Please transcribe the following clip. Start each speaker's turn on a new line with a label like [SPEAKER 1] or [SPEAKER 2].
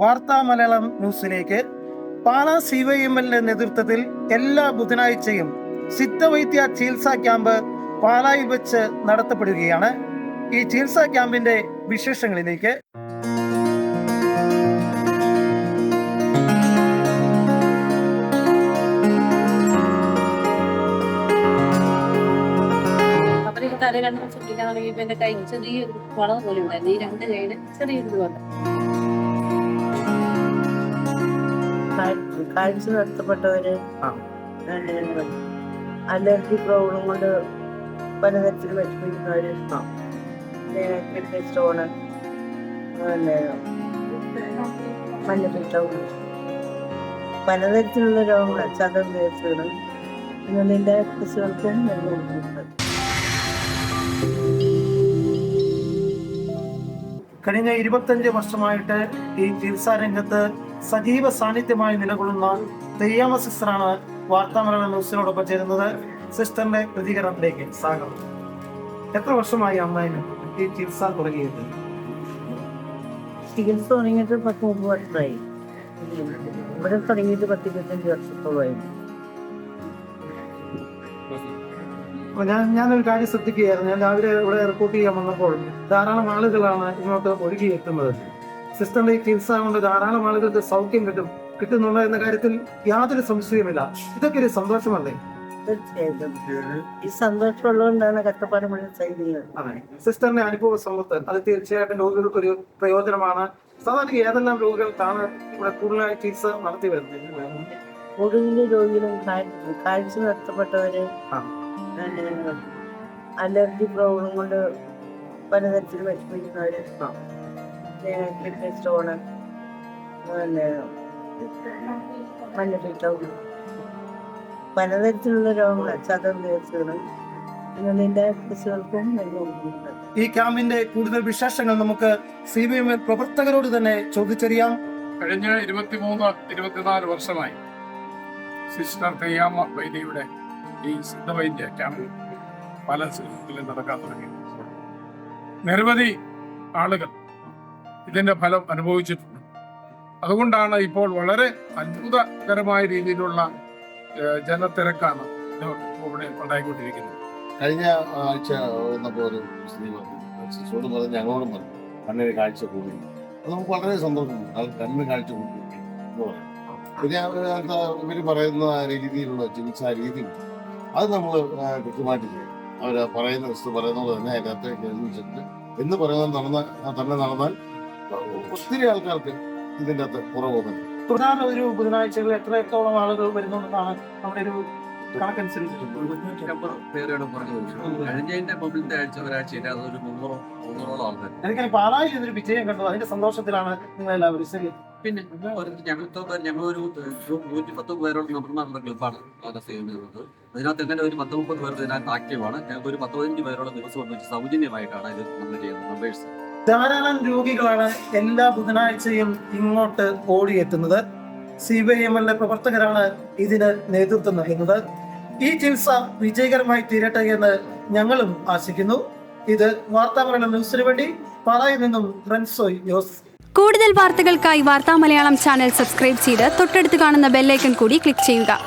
[SPEAKER 1] വാർത്താ മലയാളം ന്യൂസിലേക്ക്. Pala C Y M എല്ലിന്റെ നേതൃത്വത്തിൽ എല്ലാ ബുധനാഴ്ചയും സിദ്ധവൈദ്യ ചികിത്സാ ക്യാമ്പ് പാലായിൽ വെച്ച് നടത്തപ്പെടുകയാണ്. ഈ ചികിത്സാ ക്യാമ്പിന്റെ വിശേഷങ്ങളിലേക്ക്.
[SPEAKER 2] തല രണ്ട് ചുറ്റിക്കാൻ തുടങ്ങിയപ്പോ എന്റെ കൈ ചെറിയൊരു പോലെ ഉണ്ടായിരുന്നു. ഈ രണ്ട് കൈയുടെ ചെറിയൊരു പോലെ
[SPEAKER 3] കാഴ്ച- നഷ്ടപ്പെട്ടവര് അലർജി പ്രോബ്ലം കൊണ്ട് പലതരത്തിൽ വിഷമിക്കുന്നവര് കിഡ്നി സ്റ്റോണ് മഞ്ഞപ്പിത്തം പലതരത്തിലുള്ള രോഗങ്ങൾ ചതം കേസുകൾ ഇങ്ങനെയുള്ള കേസുകൾക്കും മരുന്ന് കൊടുക്കുന്നുണ്ട്
[SPEAKER 1] കഴിഞ്ഞ ഇരുപത്തഞ്ച് വർഷമായിട്ട് ഈ ചികിത്സാ രംഗത്ത് സജീവ സാന്നിധ്യമായി നിലകൊള്ളുന്ന തെയ്യാമ സിസ്റ്ററാണ് വാർത്താമലയാള ന്യൂസിനോടൊപ്പം ചേരുന്നത്. സിസ്റ്ററിന്റെ പ്രതികരണത്തിലേക്ക് സ്വാഗതം. എത്ര വർഷമായി അമ്മയിന് ഈ ചികിത്സ തുടങ്ങിയത്?
[SPEAKER 3] ചികിത്സ തുടങ്ങിയിട്ട് പത്ത് മുപ്പത് വർഷമായി. ഇവിടെ തുടങ്ങിയിട്ട് പത്ത് ഇരുപത്തഞ്ച് വർഷത്തോളമായി.
[SPEAKER 1] ഞാൻ ഞാനൊരു കാര്യം ശ്രദ്ധിക്കുകയായിരുന്നു. ഞാൻ രാവിലെ ഇവിടെ റിപ്പോർട്ട് ചെയ്യാൻ വന്നപ്പോൾ ധാരാളം ആളുകളാണ് ഇങ്ങോട്ട് ഒഴുകി എത്തുന്നത്. സിസ്റ്ററിന്റെ ഈ ചികിത്സ കൊണ്ട് ധാരാളം ആളുകൾക്ക് സൗഖ്യം കിട്ടും. കിട്ടുന്നുള്ള എന്ന കാര്യത്തിൽ യാതൊരു സംശയമില്ല ഇതൊക്കെ ഒരു സന്തോഷമല്ലേ?
[SPEAKER 3] തീർച്ചയായിട്ടും. ഈ സന്തോഷമുള്ളതുകൊണ്ടാണ് കഷ്ടപ്പാട് മുഴുവൻ സഹിക്കുന്നത്.
[SPEAKER 1] സിസ്റ്ററിന്റെ അനുഭവ സമ്പത്ത് അത് തീർച്ചയായിട്ടും രോഗികൾക്ക് ഒരു പ്രയോജനമാണ്. സാധാരണ ഏതെല്ലാം രോഗികൾക്കാണ് ഇവിടെ കൂടുതലായി ചികിത്സ നടത്തി വരുന്നത്?
[SPEAKER 3] കൂടുതൽ രോഗികളും കാഴ്ച നഷ്ടപ്പെട്ടവര് അലർജി പ്രോബ്ലം കൊണ്ട് പലതരത്തിൽ വിഷമിക്കുന്നവര് കിഡ്നി സ്റ്റോണ് പിന്നെ മഞ്ഞപ്പിത്തം. പലതരത്തിലുള്ള രോഗങ്ങൾ ചതം
[SPEAKER 1] ഈ ക്യാമ്പിന്റെ കൂടുതൽ വിശേഷങ്ങൾ നമുക്ക് സി ബി എം പ്രവർത്തകരോട് തന്നെ ചോദിച്ചറിയാം.
[SPEAKER 4] കഴിഞ്ഞ ഇരുപത്തിമൂന്ന് ഇരുപത്തിനാല് വർഷമായി സിസ്റ്റർ തെയ്യാമ വൈദ്യയുടെ ഈ സിദ്ധവൈദ്യ ക്യാമ്പിൽ പല സ്ഥലങ്ങളിലും നടക്കാൻ തുടങ്ങി. നിരവധി ആളുകൾ ഇതിന്റെ ഫലം അനുഭവിച്ചിട്ടുണ്ട്. അതുകൊണ്ടാണ് ഇപ്പോൾ വളരെ അത്ഭുതകരമായ രീതിയിലുള്ള ജനത്തിരക്കാണ് ഇവിടെ ഉണ്ടായിക്കൊണ്ടിരിക്കുന്നത്.
[SPEAKER 5] കഴിഞ്ഞ ആഴ്ച വന്നപ്പോൾ പറഞ്ഞു ഞങ്ങളോടും പറഞ്ഞു കണ്ണിന് കാഴ്ച കൂടി അത് നമുക്ക് വളരെ സന്തോഷമുണ്ട്. കണ്ണിന് കാഴ്ച കൂടി എന്ന് പിന്നെ ഇവർ പറയുന്ന രീതിയിലുള്ള ചികിത്സാ രീതി അത് നമ്മൾ കൃത്യമായിട്ട് ചെയ്യും അവർ പറയുന്ന സിസ്റ്റർ പറയുന്നത് പോലെ തന്നെ അതിനകത്ത് എന്ന് പറയുന്നത് നടന്ന തന്നെ നടന്നാൽ ഒത്തിരി ആൾക്കാർക്ക് ഇതിന്റെ അകത്ത് കുറവ് തന്നെ
[SPEAKER 1] പ്രധാന ഒരു ബുധനാഴ്ചകളിൽ എത്രത്തോളം ആളുകൾ വരുന്നുണ്ടെന്നാണ് നമ്മുടെ ഒരു എനിക്കറിയാം പാലായിൽ ഇതൊരു വിജയം കണ്ടു. അതിന്റെ സന്തോഷത്തിലാണ് നിങ്ങൾ എല്ലാവരും ശരി.
[SPEAKER 6] പിന്നെ ഞങ്ങൾ ഞങ്ങളൊരു നൂറ്റി പത്ത് പേരോട് മെമ്പർമാരുടെ ക്ലബ്ബാണ് അവിടെ ചെയ്യുന്നത്. അതിനകത്ത് എങ്ങനെ ഒരു പത്ത് മുപ്പത് പേർ ഇതിനകത്ത് ആക്റ്റീവാണ് ഞങ്ങൾക്ക് ഒരു പത്ത് പതിനഞ്ച് പേരോളം ദിവസം സൗജന്യമായിട്ടാണ് ഇത് നമ്മൾ ചെയ്യുന്നത്. മെമ്പേഴ്സ്
[SPEAKER 1] ധാരാളം രോഗികളാണ് എല്ലാ ബുധനാഴ്ചയും ഇങ്ങോട്ട് ഓടിയെത്തുന്നത്. C P I M L പ്രവർത്തകരാണ് ഇതിന് നേതൃത്വം നൽകുന്നത്. ഈ ചികിത്സ വിജയകരമായി തീരട്ടെ എന്ന് ഞങ്ങളും ആശിക്കുന്നു. ഇത് വാർത്താമലയാളം ന്യൂസിന് വേണ്ടി പാലായിൽ നിന്നും ജോസ്.
[SPEAKER 7] കൂടുതൽ വാർത്തകൾക്കായി വാർത്താ മലയാളം ചാനൽ സബ്സ്ക്രൈബ് ചെയ്ത് തൊട്ടടുത്ത് കാണുന്ന ബെല്ലൈക്കൺ കൂടി ക്ലിക്ക് ചെയ്യുക.